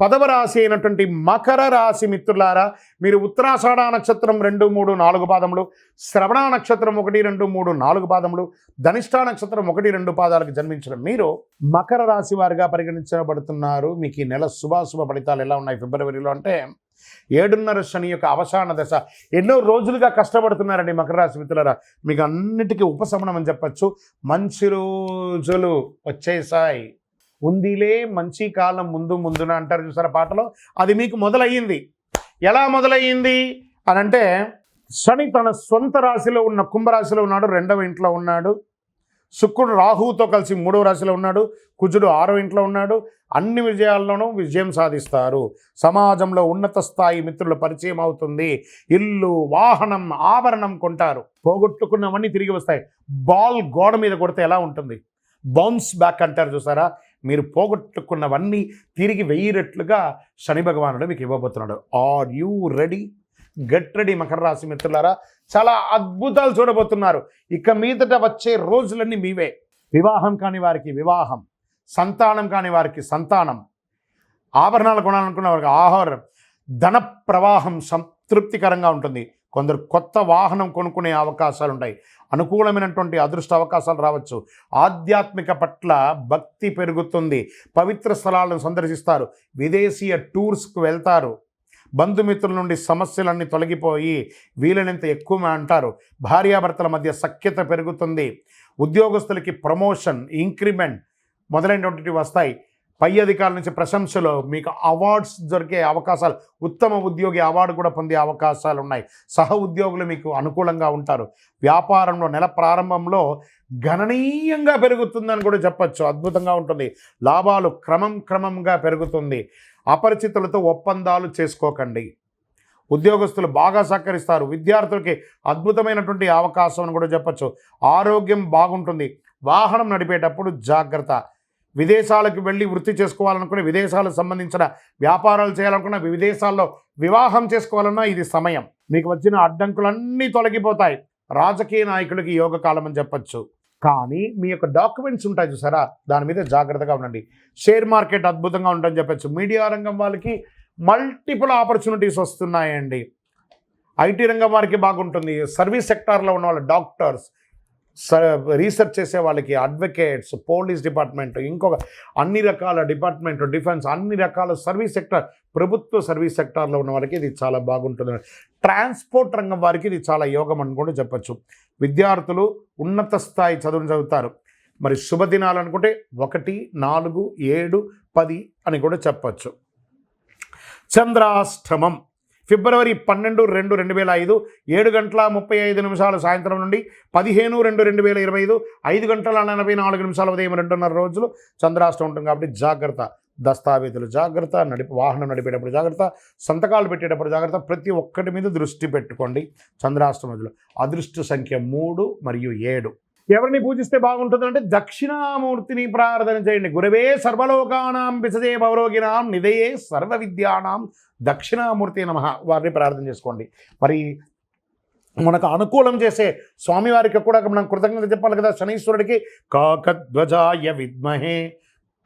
పదవ రాశి అయినటువంటి మకర రాశి మిత్రులారా మీరు ఉత్తరాషాఢ నక్షత్రం రెండు మూడు నాలుగు పాదములు శ్రవణ నక్షత్రం ఒకటి రెండు మూడు నాలుగు పాదములు ధనిష్ఠా నక్షత్రం ఒకటి రెండు పాదాలకు జన్మించిన మీరు మకర రాశి వారిగా పరిగణించబడుతున్నారు. మీకు ఈ నెల శుభాశుభ ఫలితాలు ఎలా ఉన్నాయి? ఫిబ్రవరిలో అంటే ఏడున్నర శని యొక్క అవసాన దశ. ఎన్నో రోజులుగా కష్టపడుతున్నారండి మకర రాశి మిత్రులారా. మీకు అన్నిటికీ ఉపశమనం అని చెప్పచ్చు. మంచి రోజులు వచ్చేసాయి. ఉందిలే మంచి కాలం ముందు ముందున అంటారు చూసారా పాటలో? అది మీకు మొదలయ్యింది. ఎలా మొదలయ్యింది? అని అంటే శని తన సొంత రాశిలో ఉన్న కుంభరాశిలో ఉన్నాడు రెండవ ఇంట్లో ఉన్నాడు. శుక్రుడు రాహువుతో కలిసి మూడవ రాశిలో ఉన్నాడు కుజుడు ఆరో ఇంట్లో ఉన్నాడు. అన్ని విజయాల్లోనూ విజయం సాధిస్తారు. సమాజంలో ఉన్నత స్థాయి మిత్రుల పరిచయం అవుతుంది. ఇల్లు వాహనం ఆభరణం కొంటారు. పోగొట్టుకున్నవన్నీ తిరిగి వస్తాయి. బాల్ గోడ మీద కొడితే ఎలా ఉంటుంది? బౌన్స్ బ్యాక్ అంటారు చూసారా? మీరు పోగొట్టుకున్నవన్నీ తిరిగి వెయ్యినట్లుగా శని భగవానుడు మీకు ఇవ్వబోతున్నాడు. Are you ready get ready Makar రాశి మిత్రులారా. చాలా అద్భుతాలు చూడబోతున్నారు. ఇక మీదట వచ్చే రోజులన్నీ మీవే. వివాహం కాని వారికి వివాహం. సంతానం కాని వారికి సంతానం. ఆభరణాలు కొనాలనుకున్న వారికి ఆహారం. ధన ప్రవాహం సంతృప్తికరంగా ఉంటుంది. కొందరు కొత్త వాహనం కొనుక్కునే అవకాశాలు ఉంటాయి అనుకూలమైనటువంటి అదృష్ట అవకాశాలు రావచ్చు. ఆధ్యాత్మిక పట్ల భక్తి పెరుగుతుంది. పవిత్ర స్థలాలను సందర్శిస్తారు. విదేశీయ టూర్స్కు వెళ్తారు. బంధుమిత్రుల నుండి సమస్యలన్నీ తొలగిపోయి వీలైనంత ఎక్కువ అంటారు. భార్యాభర్తల మధ్య సఖ్యత పెరుగుతుంది. ఉద్యోగస్తులకి ప్రమోషన్ ఇంక్రిమెంట్ మొదలైనటువంటివి వస్తాయి. పై అధికారుల నుంచి ప్రశంసలు మీకు అవార్డ్స్ దొరికే అవకాశాలు ఉత్తమ ఉద్యోగి అవార్డు కూడా పొందే అవకాశాలు ఉన్నాయి. సహ ఉద్యోగులు మీకు అనుకూలంగా ఉంటారు. వ్యాపారంలో నెల ప్రారంభంలో గణనీయంగా పెరుగుతుందని కూడా చెప్పచ్చు. అద్భుతంగా ఉంటుంది. లాభాలు క్రమం క్రమంగా పెరుగుతుంది. అపరిచితులతో ఒప్పందాలు చేసుకోకండి. ఉద్యోగస్తులు బాగా సహకరిస్తారు. విద్యార్థులకి అద్భుతమైనటువంటి అవకాశం అని కూడా చెప్పచ్చు. ఆరోగ్యం బాగుంటుంది. వాహనం నడిపేటప్పుడు జాగ్రత్త. విదేశాలకు వెళ్ళి వృత్తి చేసుకోవాలనుకున్న విదేశాలకు సంబంధించిన వ్యాపారాలు చేయాలనుకున్న విదేశాల్లో వివాహం చేసుకోవాలన్నా ఇది సమయం. మీకు వచ్చిన అడ్డంకులన్నీ తొలగిపోతాయి. రాజకీయ నాయకులకి యోగ కాలం అని చెప్పచ్చు. కానీ మీ యొక్క డాక్యుమెంట్స్ ఉంటాయి చూసారా? దాని మీద జాగ్రత్తగా ఉండండి. షేర్ మార్కెట్ అద్భుతంగా ఉంటుందని చెప్పచ్చు. మీడియా రంగం వాళ్ళకి మల్టిపుల్ ఆపర్చునిటీస్ వస్తున్నాయండి. ఐటీ రంగం వారికి బాగుంటుంది. సర్వీస్ సెక్టార్లో ఉన్న వాళ్ళు డాక్టర్స్ రీసెర్చ్ చేసే వాళ్ళకి అడ్వకేట్స్ పోలీస్ డిపార్ట్మెంట్ ఇంకొక అన్ని రకాల డిపార్ట్మెంట్ డిఫెన్స్ అన్ని రకాల సర్వీస్ సెక్టర్ ప్రభుత్వ సర్వీస్ సెక్టార్లో ఉన్న వాళ్ళకి ఇది చాలా బాగుంటుంది. ట్రాన్స్పోర్ట్ రంగం వారికి ఇది చాలా యోగం అని కూడా చెప్పచ్చు. విద్యార్థులు ఉన్నత స్థాయి చదువును చదువుతారు. మరి శుభదినాలు అనుకుంటే ఒకటి నాలుగు ఏడు పది అని కూడా చెప్పచ్చు. చంద్రాష్టమం. ఫిబ్రవరి పన్నెండు రెండు రెండు వేల ఐదు ఏడు గంటల ముప్పై ఐదు నిమిషాలు సాయంత్రం నుండి పదిహేను రెండు రెండు వేల ఇరవై ఐదు ఐదు గంటల నలభై నాలుగు నిమిషాల ఉదయం రెండున్నర రోజులు చంద్రాష్టం ఉంటుంది కాబట్టి జాగ్రత్త. దస్తావేజులు జాగ్రత్త నడిపి వాహనం నడిపేటప్పుడు జాగ్రత్త సంతకాలు పెట్టేటప్పుడు జాగ్రత్త ప్రతి ఒక్కటి మీద దృష్టి పెట్టుకోండి చంద్రాష్టమజులు అదృష్ట సంఖ్య మూడు మరియు ఏడు. ఎవరిని పూజిస్తే బాగుంటుందంటే దక్షిణామూర్తిని ప్రార్థన చేయండి. గురవే సర్వలోకానాం విసజే భవరోగినాం నిదయే సర్వ విద్యానాం దక్షిణామూర్తి నమ. వారిని ప్రార్థన చేసుకోండి. మరి మనకు అనుకూలం చేసే స్వామివారికి కూడా మనం కృతజ్ఞత చెప్పాలి కదా. శనీశ్వరుడికి కాకధ్వజాయ విద్మహే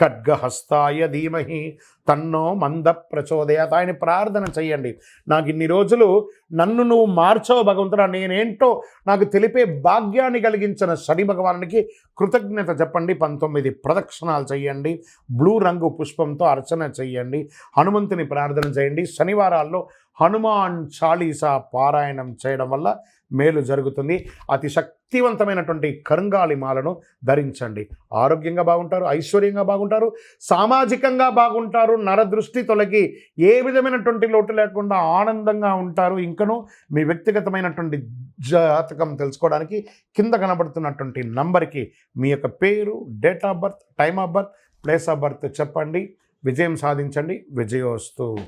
ఖడ్గహస్తాయ ధీమహి తన్నో మంద ప్రచోదయాత్ ఆయన ప్రార్థన చెయ్యండి. నాకు ఇన్ని రోజులు నన్ను నువ్వు మార్చవు భగవంతుడా నేనేంటో నాకు తెలిపే భాగ్యాన్ని కలిగించిన శని భగవానునికి కృతజ్ఞత చెప్పండి. పంతొమ్మిది ప్రదక్షిణాలు చేయండి బ్లూ రంగు పుష్పంతో అర్చన చేయండి హనుమంతుని ప్రార్థన చేయండి శనివారాల్లో హనుమాన్ చాలీసా పారాయణం చేయడం వల్ల మేలు జరుగుతుంది. అతి శక్తివంతమైనటువంటి కరుంగాలి మాలను ధరించండి. ఆరోగ్యంగా బాగుంటారు ఐశ్వర్యంగా బాగుంటారు సామాజికంగా బాగుంటారు నరదృష్టి తొలగి ఏ విధమైనటువంటి లోటు లేకుండా ఆనందంగా ఉంటారు ఇంకను మీ వ్యక్తిగతమైనటువంటి జాతకం తెలుసుకోవడానికి కింద కనబడుతున్నటువంటి నంబర్కి మీ యొక్క పేరు date of birth time of birth place of birth చెప్పండి. విజయం సాధించండి. విజయోస్తు.